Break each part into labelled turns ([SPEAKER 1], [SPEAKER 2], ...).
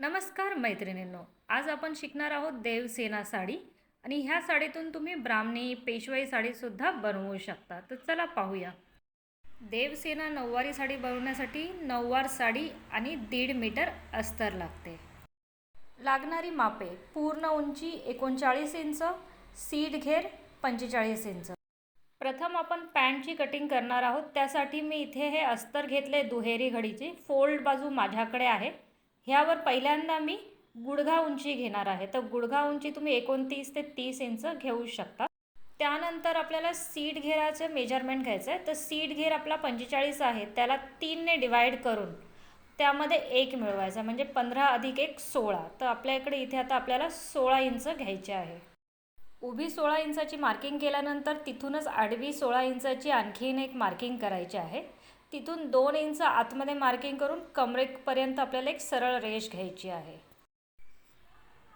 [SPEAKER 1] नमस्कार मैत्रिणींनो आज आपण शिकणार आहोत देवसेना साडी आणि ह्या साडीतून तुम्ही ब्राह्मणी पेशवाई साडीसुद्धा बनवू शकता. तर चला पाहूया. देवसेना नऊवारी साडी बनवण्यासाठी नऊवार साडी आणि दीड मीटर अस्तर लागते. लागणारी मापे पूर्ण उंची एकोणचाळीस इंच सीट घेर पंचेचाळीस इंच. प्रथम आपण पॅन्टची कटिंग करणार आहोत. त्यासाठी मी इथे हे अस्तर घेतले दुहेरी घडीचे. फोल्ड बाजू माझ्याकडे आहे. ह्यावर पहिल्यांदा मी गुडघा उंची घेणार आहे. तर गुडघा उंची तुम्ही एकोणतीस ते तीस इंच घेऊ शकता. त्यानंतर आपल्याला सीट घेराचं मेजरमेंट घ्यायचं आहे. तर सीट घेर आपला पंचेचाळीस आहे. त्याला तीनने डिवाईड करून त्यामध्ये एक मिळवायचा म्हणजे पंधरा अधिक एक सोळा. तर आपल्या इकडे इथे आता आपल्याला सोळा इंच घ्यायचे आहे. उभी सोळा इंचाची मार्किंग केल्यानंतर तिथूनच आडवी सोळा इंचाची आणखीन एक मार्किंग करायची आहे. तिथून दोन इंच आतमध्ये मार्किंग करून कमरेपर्यंत आपल्याला एक सरळ रेष घ्यायची आहे.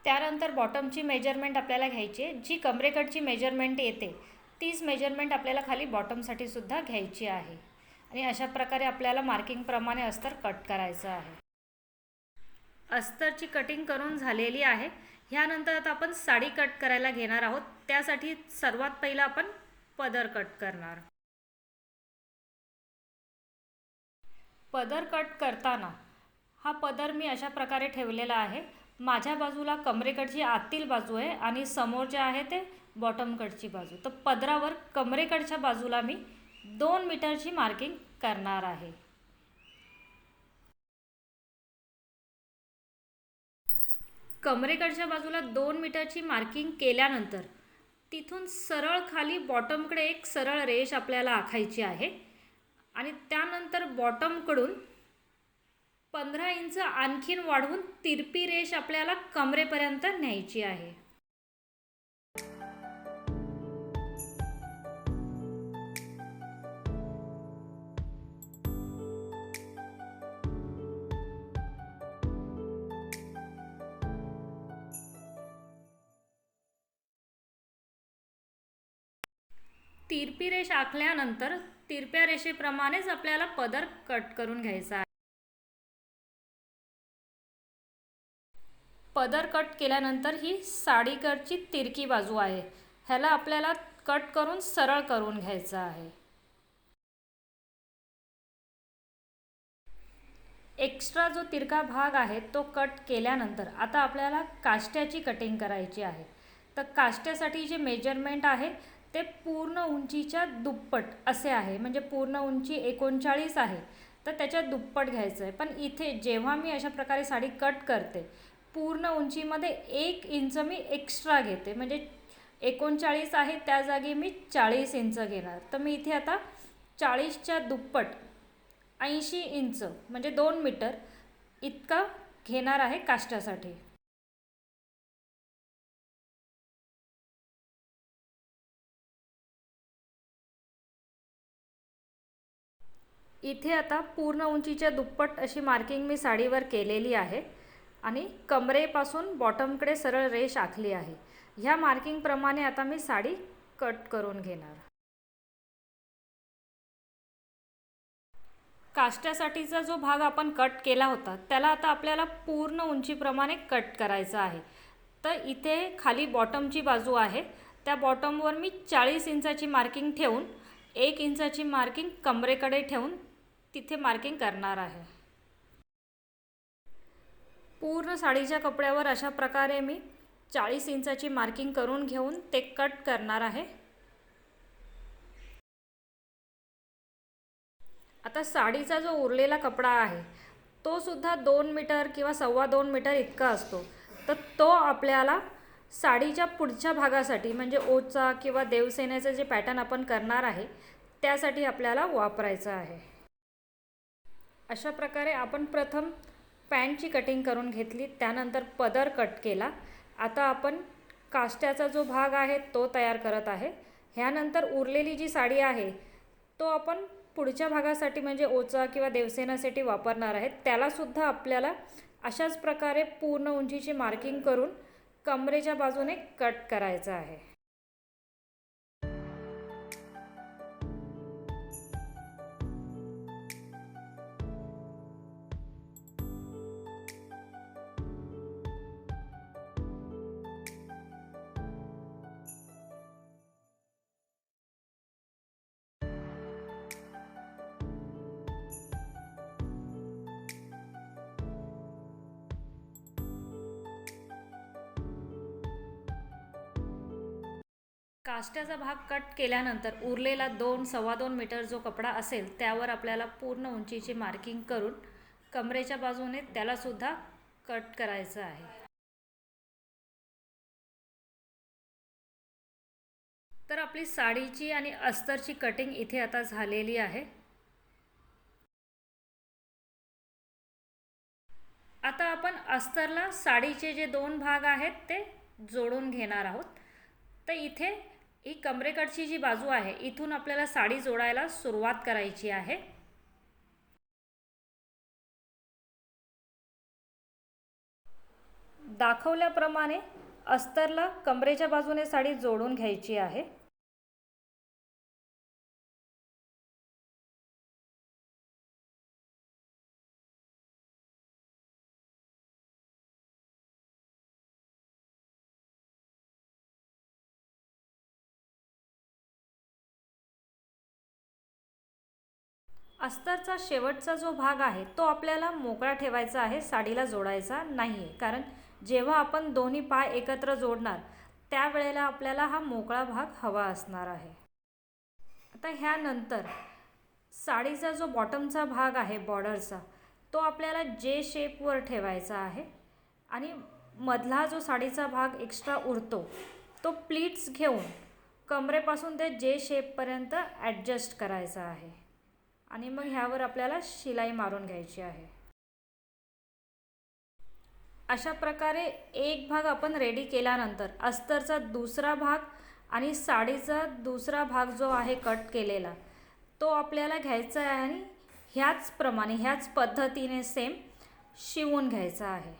[SPEAKER 1] त्यानंतर बॉटमची मेजरमेंट आपल्याला घ्यायची आहे. जी कमरेकडची मेजरमेंट येते तीच मेजरमेंट आपल्याला खाली बॉटमसाठी सुद्धा घ्यायची आहे. आणि अशा प्रकारे आपल्याला मार्किंगप्रमाणे अस्तर कट करायचं आहे. अस्तरची कटिंग करून झालेली आहे. ह्यानंतर आता आपण साडी कट करायला घेणार आहोत. त्यासाठी सर्वात पहिलं आपण पदर कट करणार. पदर कट करताना हा पदर मी अशा प्रकारे ठेवलेला आहे. माझ्या बाजूला कमरेकडची आतील बाजू आहे आणि समोर जे आहे ते बॉटमकडची बाजू. तर पदरावर कमरेकडच्या बाजूला मी दोन मीटरची मार्किंग करणार आहे. कमरेकडच्या बाजूला दोन मीटरची मार्किंग केल्यानंतर तिथून सरळ खाली बॉटमकडे एक सरळ रेष आपल्याला आखायची आहे. आणि त्यानंतर बॉटमकडून पंधरा इंच आणखीन वाढवून तिरपी रेष आपल्याला कमरेपर्यंत न्यायची आहे. तिरपी रेष आखल्यानंतर तिरप्या रेषेप्रमाणेच आपल्याला पदर कट करून घ्यायचा आहे. पदर कट केल्यानंतर ही साडीकडची तिरकी बाजू आहे. ह्याला आपल्याला कट करून सरळ करून घ्यायचा आहे. एक्स्ट्रा जो तिरका भाग आहे तो कट केल्यानंतर आता आपल्याला काष्ट्याची कटिंग करायची आहे. तर काष्ट्यासाठी जे मेजरमेंट आहे ते पूर्ण उंचीच्या दुप्पट असे आहे. म्हणजे पूर्ण उंची एकोणचाळीस आहे. तर त्याच्या दुप्पट घ्यायचं आहे. पण इथे जेव्हा मी अशा प्रकारे साडी कट करते पूर्ण उंचीमध्ये एक इंच मी एक्स्ट्रा घेते. म्हणजे एकोणचाळीस आहे त्या जागी मी चाळीस इंच घेणार. तर मी इथे आता चाळीसच्या दुप्पट ऐंशी इंच म्हणजे दोन मीटर इतका घेणार आहे काष्टासाठी. इथे आता पूर्ण उंचीच्या दुप्पट अशी मार्किंग मी साडीवर केलेली आहे. आणि कमरेपासून बॉटमकडे सरळ रेष आखली आहे. ह्या मार्किंगप्रमाणे आता मी साडी कट करून घेणार. काष्ट्यासाठीचा जो भाग आपण कट केला होता त्याला आता आपल्याला पूर्ण उंचीप्रमाणे कट करायचा आहे. तर इथे खाली बॉटमची बाजू आहे. त्या बॉटमवर मी चाळीस इंचाची मार्किंग ठेवून एक इंचाची मार्किंग कमरेकडे ठेवून तिथे मार्किंग करणार आहे. पूर्ण साडीच्या कपड्यावर अशा प्रकारे मी चाळीस इंचाची मार्किंग करून घेऊन ते कट करणार आहे. आता साडीचा जो उरलेला कपडा आहे तो सुद्धा दोन मीटर किंवा सव्वा दोन मीटर इतका असतो. तर तो आपल्याला साडीच्या पुढच्या भागासाठी म्हणजे ओचा किंवा देवसेनेचं जे पॅटर्न आपण करणार आहे त्यासाठी आपल्याला वापरायचं आहे. अशा प्रकारे आपण प्रथम पॅन्टची कटिंग करून घेतली त्यानंतर पदर कट केला. आता आपण काष्ट्याचा जो भाग आहे तो तयार करत आहे. ह्यानंतर उरलेली जी साडी आहे तो आपण पुढच्या भागासाठी म्हणजे ओचा किंवा देवसेनासाठी वापरणार आहे. त्यालासुद्धा आपल्याला अशाच प्रकारे पूर्ण उंचीची मार्किंग करून कमरेच्या बाजूने कट करायचं आहे. काष्ट्याचा भाग कट केल्यानंतर उरलेला दोन सव्वा दोन मीटर जो कपडा असेल त्यावर आपल्याला पूर्ण उंचीची मार्किंग करून कमरेच्या बाजूने त्यालासुद्धा कट करायचं आहे. तर आपली साडीची आणि अस्तरची कटिंग इथे आता झालेली आहे. आता आपण अस्तरला साडीचे जे दोन भाग आहेत ते जोडून घेणार आहोत. तर इथे ही कमरेकडची जी बाजू आहे इथून आपल्याला साडी जोडायला सुरुवात करायची आहे. दाखवल्याप्रमाणे अस्तरला कमरेच्या बाजूने साडी जोडून घ्यायची आहे. अस्तरचा शेवटचा जो भाग आहे तो आपल्याला मोकळा ठेवायचा आहे साडीला जोडायचा नाही आहे कारण जेव्हा आपण दोन्ही पाय एकत्र जोडणार त्यावेळेला आपल्याला हा मोकळा भाग हवा असणार आहे. आता ह्यानंतर साडीचा जो बॉटमचा भाग आहे बॉर्डरचा तो आपल्याला जे शेपवर ठेवायचा आहे आणि मधला जो साडीचा भाग एक्स्ट्रा उरतो तो प्लीट्स घेऊन कमरेपासून ते जे शेपपर्यंत ॲडजस्ट करायचा आहे. आणि मग ह्यावर आपल्याला शिलाई मारून घ्यायची आहे. अशा प्रकारे एक भाग आपण रेडी केल्यानंतर अस्तरचा दुसरा भाग आणि साडीचा दुसरा भाग जो आहे कट केलेला तो आपल्याला घ्यायचा आहे आणि ह्याचप्रमाणे ह्याच पद्धतीने सेम शिवून घ्यायचा आहे.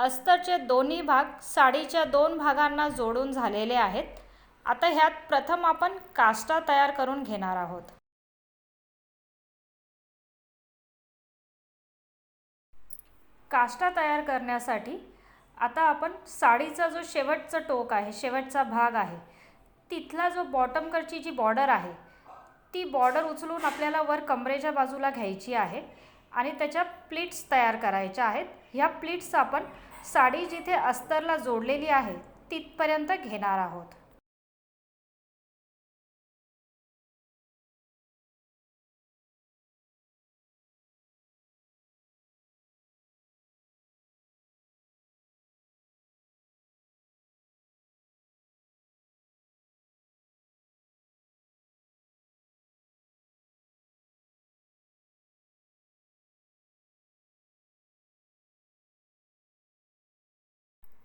[SPEAKER 1] अस्तरचे दोन्ही भाग साडीच्या दोन भागांना जोडून झालेले आहेत. आता ह्यात प्रथम आपण काष्टा तयार करून घेणार आहोत. काष्टा तयार करण्यासाठी आता आपण साडीचा जो शेवटचा टोक आहे शेवटचा भाग आहे तिथला जो बॉटमकडची जी बॉर्डर आहे ती बॉर्डर उचलून आपल्याला वर कमरेच्या बाजूला घ्यायची आहे आणि त्याच्या प्लीट्स तयार करायच्या आहेत. ह्या प्लीट्स आपण साडी जिथे अस्तरला जोडलेली आहे तिथपर्यंत घेणार आहोत.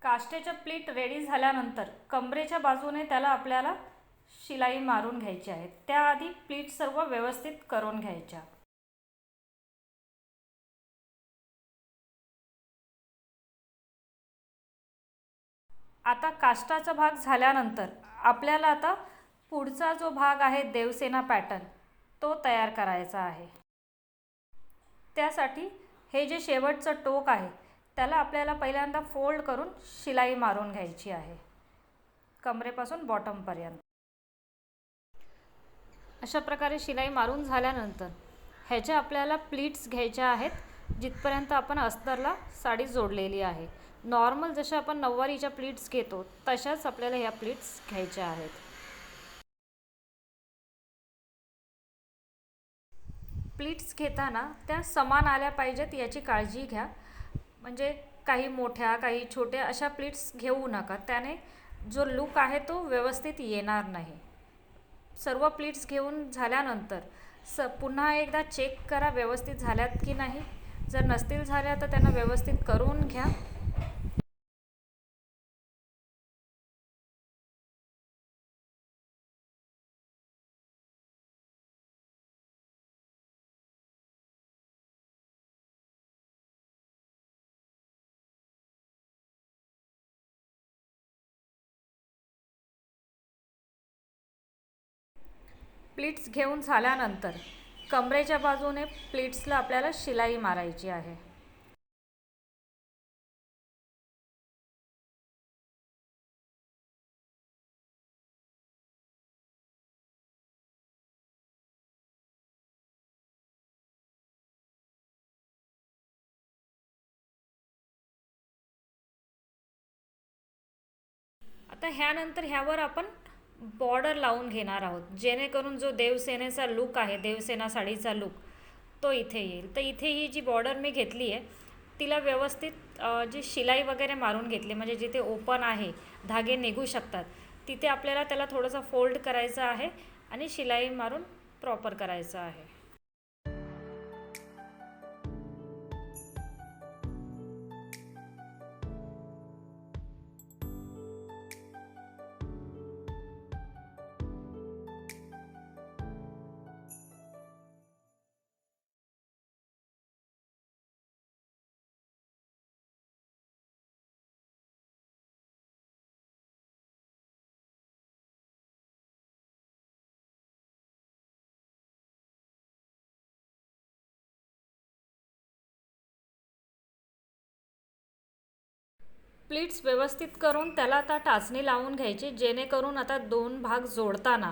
[SPEAKER 1] काष्टेच्या प्लीट रेडी झाल्यानंतर कमरेच्या बाजूने त्याला आपल्याला शिलाई मारून घ्यायची आहे. त्याआधी प्लीट सर्व व्यवस्थित करून घ्यायच्या. आता काष्टाचा भाग झाल्यानंतर आपल्याला आता पुढचा जो भाग आहे देवसेना पॅटर्न तो तयार करायचा आहे. त्यासाठी हे जे शेवटचं टोक आहे त्याला आपल्याला पहिल्यांदा फोल्ड करून शिलाई मारून घ्यायची आहे. कमरेपासून बॉटमपर्यंत अशा प्रकारे शिलाई मारून झाल्यानंतर ह्याच्या आपल्याला प्लीट्स घ्यायच्या आहेत जिथपर्यंत आपण अस्तरला साडी जोडलेली आहे. नॉर्मल जशा आपण नऊवारीच्या प्लीट्स घेतो तशाच आपल्याला ह्या प्लीट्स घ्यायच्या आहेत. प्लीट्स घेताना त्या समान आल्या पाहिजेत याची काळजी घ्या. म्हणजे काही मोठ्या काही छोट्या अशा प्लीट्स घेऊ नका. त्याने जो लूक आहे तो व्यवस्थित येणार नाही. सर्व प्लीट्स घेऊन झाल्यानंतर स पुन्हा एकदा चेक करा व्यवस्थित झाल्यात की नाही. जर नसतील झाल्या तर त्यांना व्यवस्थित करून घ्या. प्लीट्स घेऊन झाल्यानंतर कमरेच्या बाजूने प्लीट्सला आपल्याला शिलाई मारायची आहे. आता ह्यानंतर ह्यावर आपण बॉर्डर लावून घेणार आहोत. जेणेकरून जो देवसेनेचा लूक आहे देवसेना साडीचा लूक तो इथे येईल. तर इथे ही जी बॉर्डर मी घेतली आहे तिला व्यवस्थित जी शिलाई वगैरे मारून घेतली म्हणजे जिथे ओपन आहे धागे निघू शकतात तिथे आपल्याला त्याला थोडंसं फोल्ड करायचं आहे आणि शिलाई मारून प्रॉपर करायचं आहे. प्लीट्स व्यवस्थित करून त्याला आता टाचणी लावून घ्यायची जेणेकरून आता दोन भाग जोडताना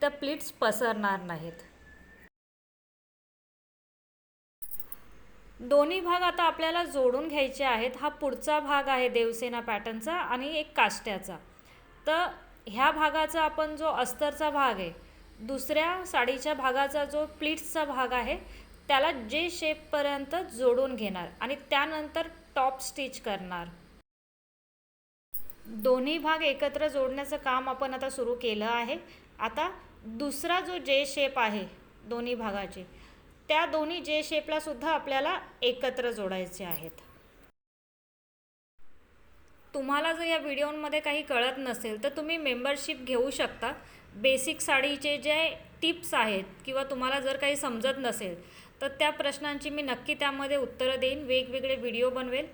[SPEAKER 1] त्या प्लीट्स पसरणार नाहीत. दोन्ही भाग आता आपल्याला जोडून घ्यायचे आहेत. हा पुढचा भाग आहे देवसेना पॅटर्नचा आणि एक काष्ट्याचा. तर ह्या भागाचा आपण जो अस्तरचा भाग आहे दुसऱ्या साडीच्या भागाचा जो प्लीट्सचा भाग आहे त्याला जे शेपपर्यंत जोडून घेणार आणि त्यानंतर टॉप स्टिच करणार. दोन्ही भाग एकत्र जोडण्याचं काम आपण आता सुरू केलं आहे. आता दुसरा जो जे शेप आहे दोन्ही भागाचे त्या दोन्ही जे शेपला सुद्धा आपल्याला एकत्र जोडायचे आहेत. तुम्हाला जर या व्हिडिओमध्ये काही कळत नसेल तर तुम्ही मेंबरशिप घेऊ शकता. बेसिक साडीचे जे टिप्स आहेत किंवा तुम्हाला जर काही समजत नसेल तर त्या प्रश्नांची मी नक्की त्यामध्ये उत्तरं देईन. वेगवेगळे व्हिडिओ बनवेल.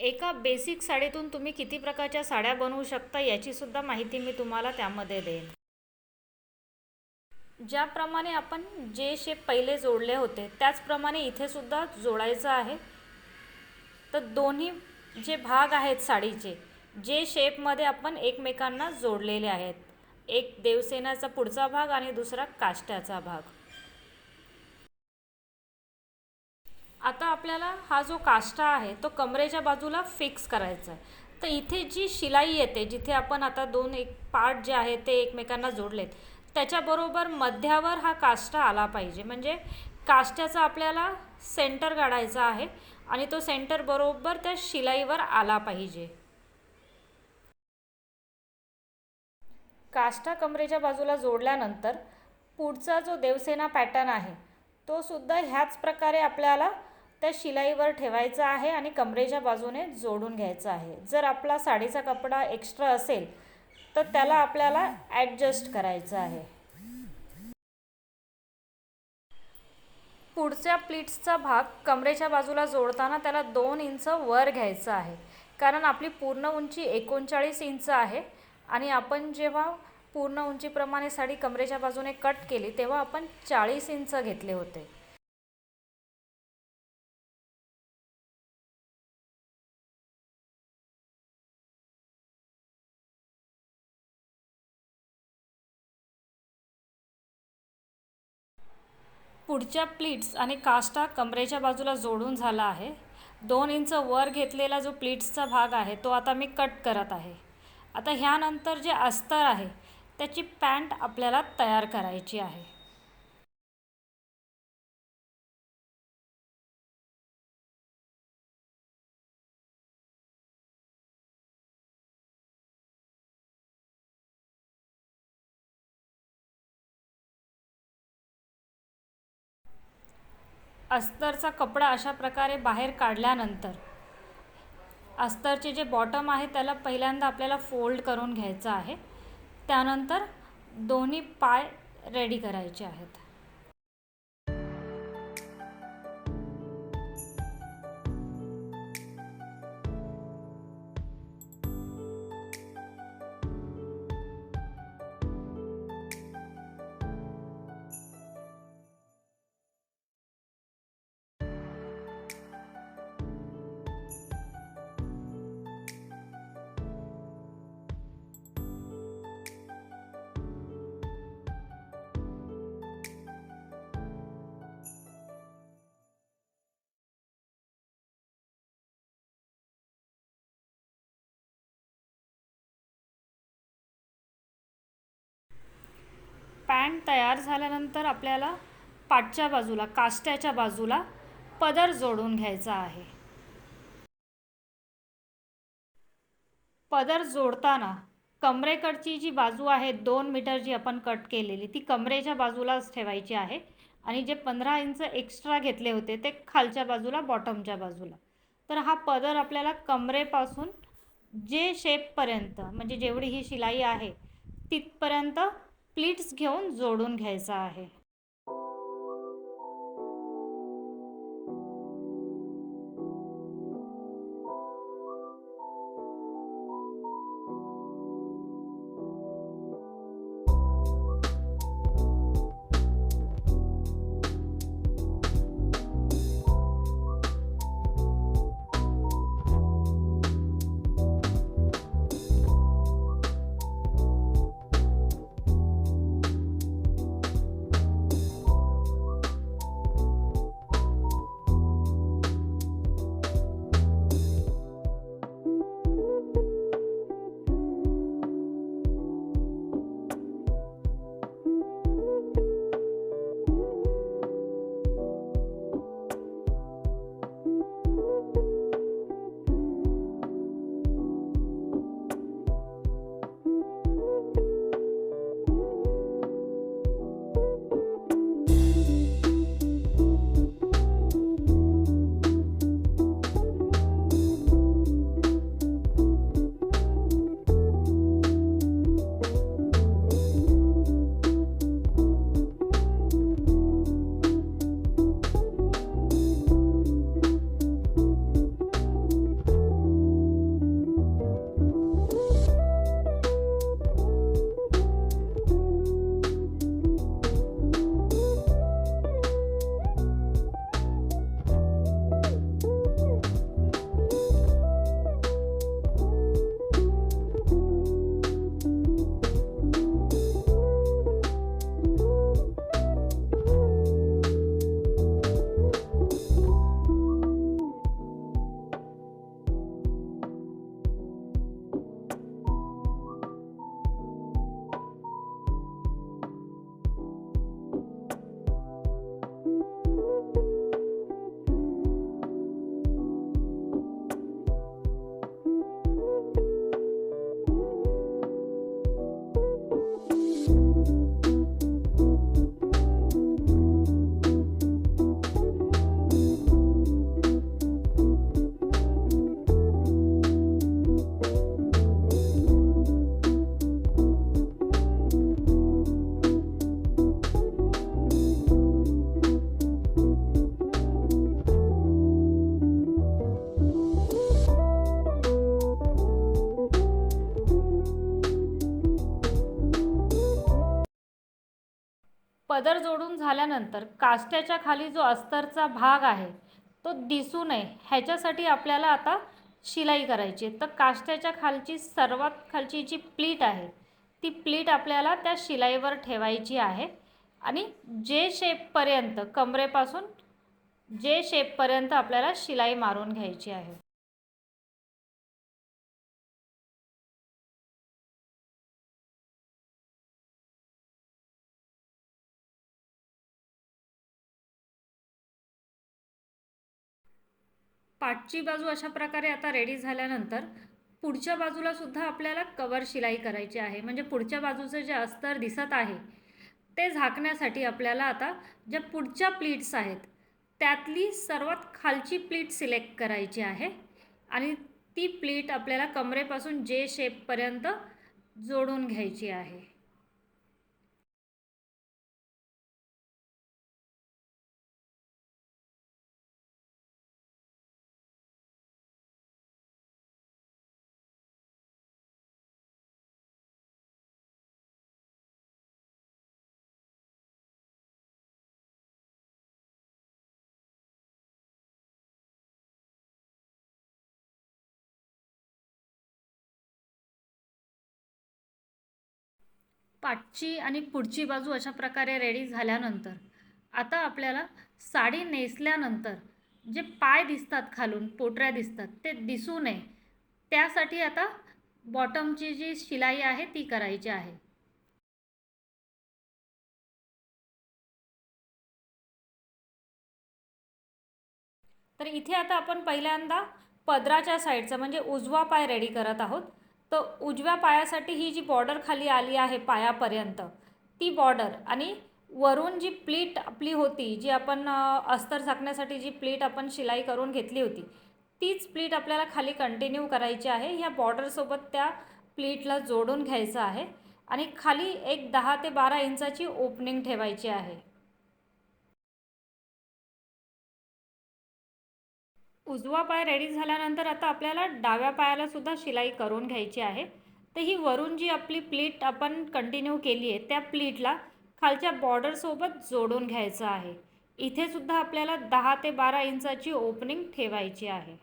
[SPEAKER 1] एका बेसिक साडीतून तुम्ही किती प्रकारच्या साड्या बनवू शकता याचीसुद्धा माहिती मी तुम्हाला त्यामध्ये देईन. ज्याप्रमाणे आपण जे शेप पहिले जोडले होते त्याचप्रमाणे इथे सुद्धा जोडायचं आहे. तर दोन्ही जे भाग आहेत साडीचे जे शेपमध्ये आपण एकमेकांना जोडलेले आहेत. एक देवसेनाचा पुढचा भाग आणि दुसरा काष्ट्याचा भाग. आता आपल्याला हा जो काष्टा आहे तो कमरेच्या बाजूला फिक्स करायचा आहे. तर इथे जी शिलाई येते जिथे आपण आता दोन एक पार्ट जे आहे ते एकमेकांना जोडलेत त्याच्याबरोबर मध्यावर हा काष्टा आला पाहिजे. म्हणजे काष्ट्याचा आपल्याला सेंटर काढायचा आहे आणि तो सेंटर बरोबर त्या शिलाईवर आला पाहिजे. काष्टा कमरेच्या बाजूला जोडल्यानंतर पुढचा जो देवसेना पॅटर्न आहे तो सुद्धा ह्याच प्रकारे आपल्याला त्या शिलाईवर ठेवायचं आहे आणि कमरेच्या बाजूने जोडून घ्यायचं आहे. जर आपला साडीचा कपडा एक्स्ट्रा असेल तर त्याला आपल्याला ॲडजस्ट करायचं आहे. पुढच्या प्लीट्सचा भाग कमरेच्या बाजूला जोडताना त्याला दोन इंच वर घ्यायचं आहे. कारण आपली पूर्ण उंची एकोणचाळीस इंच आहे आणि आपण जेव्हा पूर्ण उंचीप्रमाणे साडी कमरेच्या बाजूने कट केली तेव्हा आपण चाळीस इंच घेतले होते. पुढच्या प्लीट्स आणि काष्टा कमरेच्या बाजूला जोडून झाला आहे. दोन इंच वर घेतलेला जो प्लीट्सचा भाग आहे तो आता मी कट करत आहे. आता ह्यानंतर जे अस्तर आहे त्याची पॅन्ट आपल्याला तयार करायची आहे. अस्तरचा कपडा अशा प्रकारे बाहेर काढल्यानंतर अस्तरचे जे बॉटम आहे त्याला पहिल्यांदा आपल्याला फोल्ड करून घ्यायचं आहे. त्यानंतर दोन्ही पाय रेडी करायचे आहेत. बँड तयार झाल्यानंतर आपल्याला पाठच्या बाजूला काष्ट्याच्या बाजूला पदर जोडून घ्यायचा आहे. पदर जोडताना कमरेकडची जी बाजू आहे दोन मीटर जी आपण कट केलेली ती कमरेच्या बाजूलाच ठेवायची आहे आणि जे पंधरा इंच एक्स्ट्रा घेतले होते ते खालच्या बाजूला बॉटमच्या बाजूला. तर हा पदर आपल्याला कमरेपासून जे शेपपर्यंत म्हणजे जेवढी ही शिलाई आहे तिथपर्यंत प्लीट्स घेऊन जोडून घ्यायचा आहे. पदर जोडून झाल्यानंतर काष्ट्याच्या खाली जो अस्तरचा भाग आहे तो दिसू नये ह्याच्यासाठी आपल्याला आता शिलाई करायची आहे. तर काष्ट्याच्या खालची सर्वात खालची जी प्लीट आहे ती प्लीट आपल्याला त्या शिलाईवर ठेवायची आहे. आणि जे शेपपर्यंत कमरेपासून जे शेपपर्यंत आपल्याला शिलाई मारून घ्यायची आहे. पाठची बाजू अशा प्रकारे आता रेडी झाल्यानंतर पुढच्या बाजूला सुद्धा आपल्याला कवर शिलाई करायची आहे. म्हणजे पुढच्या बाजूचं जे अस्तर दिसत आहे ते झाकण्यासाठी आपल्याला आता ज्या पुढच्या प्लीट्स आहेत त्यातली सर्वात खालची प्लीट सिलेक्ट करायची आहे आणि ती प्लीट आपल्याला कमरेपासून जे शेपपर्यंत जोडून घ्यायची आहे. पाठची आणि पुढची बाजू अशा प्रकारे रेडी झाल्यानंतर आता आपल्याला साडी नेसल्यानंतर जे पाय दिसतात खालून पोटऱ्या दिसतात ते दिसू नये. त्यासाठी आता बॉटमची जी शिलाई आहे ती करायची आहे. तर इथे आता आपण पहिल्यांदा पदराच्या साईडचा म्हणजे उजवा पाय रेडी करत आहोत. तर उजव्या पायासाठी ही जी बॉर्डर खाली आली आहे पायापर्यंत ती बॉर्डर आणि वरून जी प्लीट आपली होती जी आपण अस्तर झाकण्यासाठी जी प्लीट आपण शिलाई करून घेतली होती तीच प्लीट आपल्याला खाली कंटिन्यू करायची आहे. ह्या बॉर्डरसोबत त्या प्लीटला जोडून घ्यायचं आहे आणि खाली एक दहा ते बारा इंचाची ओपनिंग ठेवायची आहे. उजवा पाय रेडी झाल्यानंतर आता आपल्याला डाव्या पायाला सुद्धा शिलाई करून घ्यायची आहे. तर ही वरून जी आपली प्लीट आपण कंटिन्यू केली आहे त्या प्लीटला खालच्या बॉर्डरसोबत जोडून घ्यायचं आहे. इथेसुद्धा आपल्याला दहा ते बारा इंचाची ओपनिंग ठेवायची आहे.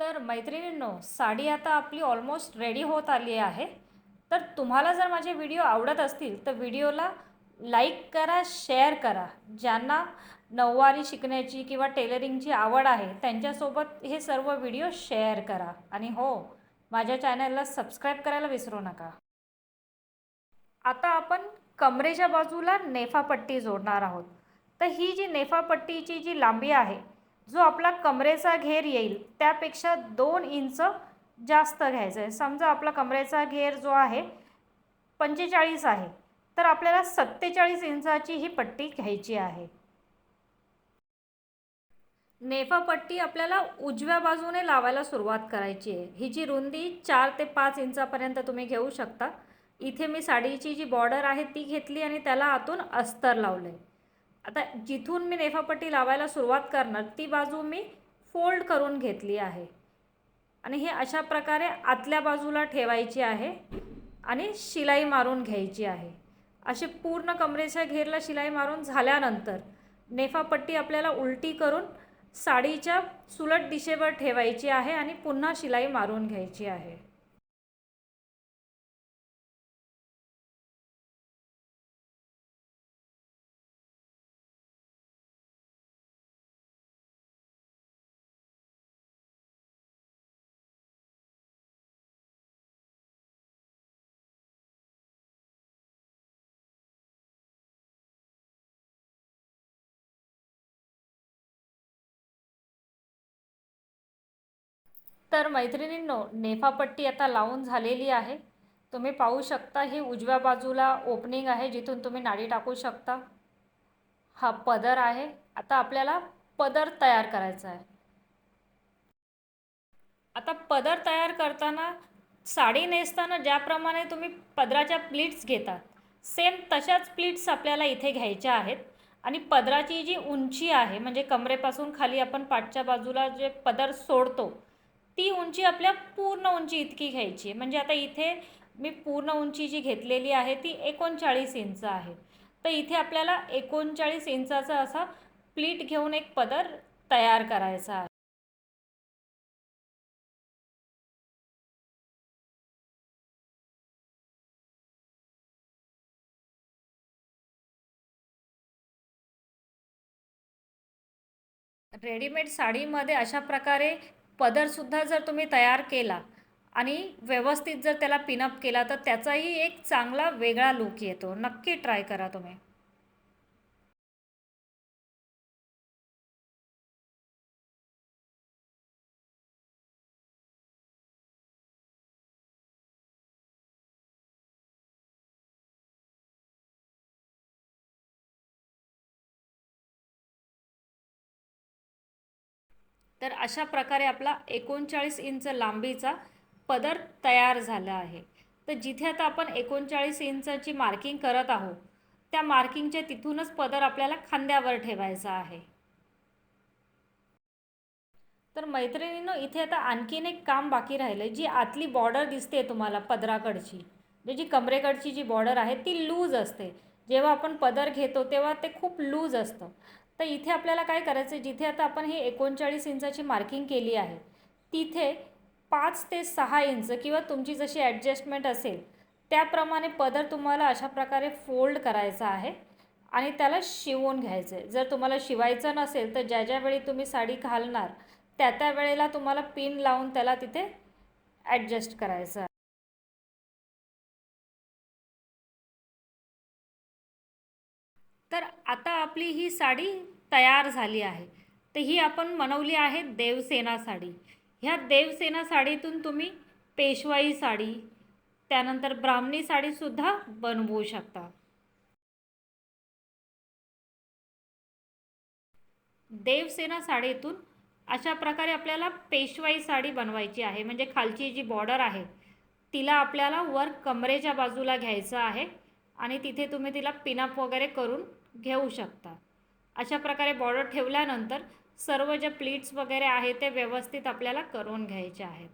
[SPEAKER 1] तर मैत्रिणींनो साडी आता आपली ऑलमोस्ट रेडी होत आली आहे. तर तुम्हाला जर माझे व्हिडिओ आवडत असतील तर व्हिडिओला लाईक करा शेअर करा. ज्यांना नऊवारी शिकण्याची किंवा टेलरिंगची आवड आहे त्यांच्यासोबत हे सर्व व्हिडिओ शेअर करा. आणि हो माझ्या चॅनलला सबस्क्राईब करायला विसरू नका. आता आपण कमरेच्या बाजूला नेफापट्टी जोडणार आहोत. तर ही जी नेफापट्टीची जी लांबी आहे जो आपला कमरेचा घेर येईल त्यापेक्षा दोन इंच जास्त घ्यायचं आहे समजा आपला कमरेचा घेर जो आहे पंचेचाळीस आहे तर आपल्याला सत्तेचाळीस इंचाची ही पट्टी घ्यायची आहे. नेफा पट्टी आपल्याला उजव्या बाजूने लावायला सुरुवात करायची आहे. ही जी रुंदी चार ते पाच इंचापर्यंत तुम्ही घेऊ शकता. इथे मी साडीची जी बॉर्डर आहे ती घेतली आणि त्याला आतून अस्तर लावलं आहे आता जिथून मी नेफापट्टी लावायला सुरुवात करणार ती बाजू मी फोल्ड करून घेतली आहे. आणि हे अशा प्रकारे आतल्या बाजूला ठेवायची आहे आणि शिलाई मारून घ्यायची आहे. असे पूर्ण कमरेच्या घेरला शिलाई मारून झाल्यानंतर नेफापट्टी आपल्याला उलटी करून साडीच्या सुलट दिशेवर ठेवायची आहे आणि पुन्हा शिलाई मारून घ्यायची आहे. तर मैत्रिणींनो नेफापट्टी आता लावून झालेली आहे. तुम्ही पाहू शकता ही उजव्या बाजूला ओपनिंग आहे जिथून तुम्ही नाडी टाकू शकता. हा पदर आहे. आता आपल्याला पदर तयार करायचा आहे. आता पदर तयार करताना साडी नेसताना ज्याप्रमाणे तुम्ही पदराच्या प्लीट्स घेतात सेम तशाच प्लीट्स आपल्याला इथे घ्यायच्या आहेत. आणि पदराची जी उंची आहे म्हणजे कमरेपासून खाली आपण पाठच्या बाजूला जे पदर सोडतो ती उंची आपल्या पूर्ण उंची इतकी घ्यायची आहे. म्हणजे आता इथे मी पूर्ण उंची जी घेतलेली आहे ती एकोणचाळीस इंच आहे. तर इथे आपल्याला एकोणचाळीस इंचाचा असा प्लीट घेऊन एक पदर तयार करायचा आहे. रेडीमेड साडीमध्ये अशा प्रकारे पदरसुद्धा जर तुम्ही तयार केला आणि व्यवस्थित जर त्याला पिनअप केला तर त्याचाही एक चांगला वेगळा लुक येतो. नक्की ट्राय करा तुम्ही. तर अशा प्रकारे आपला एकोणचाळीस इंच लांबीचा पदर तयार झाला आहे. तर जिथे आता आपण एकोणचाळीस इंचाची मार्किंग करत आहोत त्या मार्किंगच्या तिथूनच पदर आपल्याला खांद्यावर ठेवायचा आहे. तर मैत्रिणीनं इथे आता आणखीन एक काम बाकी राहिलं आहे जी आतली बॉर्डर दिसते तुम्हाला पदराकडची. म्हणजे जी कमरेकडची जी बॉर्डर आहे ती लूज असते. जेव्हा आपण पदर घेतो तेव्हा ते खूप लूज असतं. तर इथे आपल्याला काय करायचं आहे जिथे आता आपण हे एकोणचाळीस इंचाची मार्किंग केली आहे तिथे पाच ते सहा इंच किंवा तुमची जशी ॲडजस्टमेंट असेल त्याप्रमाणे पदर तुम्हाला अशा प्रकारे फोल्ड करायचा आहे आणि त्याला शिवून घ्यायचं आहे जर तुम्हाला शिवायचं नसेल तर ज्या ज्यावेळी तुम्ही साडी घालणार त्या त्या वेळेला तुम्हाला पिन लावून त्याला तिथे ॲडजस्ट करायचं आहे. तर आता आपली ही साडी तयार झाली आहे. तर ही आपण बनवली आहे देवसेना साडी. ह्या देवसेना साडीतून तुम्ही पेशवाई साडी त्यानंतर ब्राह्मणी साडीसुद्धा बनवू शकता. देवसेना साडीतून अशा प्रकारे आपल्याला पेशवाई साडी बनवायची आहे. म्हणजे खालची जी बॉर्डर आहे तिला आपल्याला वर कमरेच्या बाजूला घ्यायचं आहे आणि तिथे तुम्ही तिला पिनअप वगैरे करून घेऊ शकता. अशा प्रकारे बॉर्डर ठेवल्यानंतर सर्व ज्या प्लीट्स वगैरे आहे ते व्यवस्थित आपल्याला करून घ्यायचे आहेत.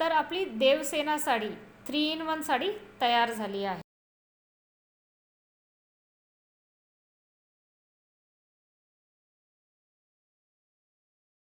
[SPEAKER 1] तर आपली Devasena sari three in one sari तयार झाली आहे.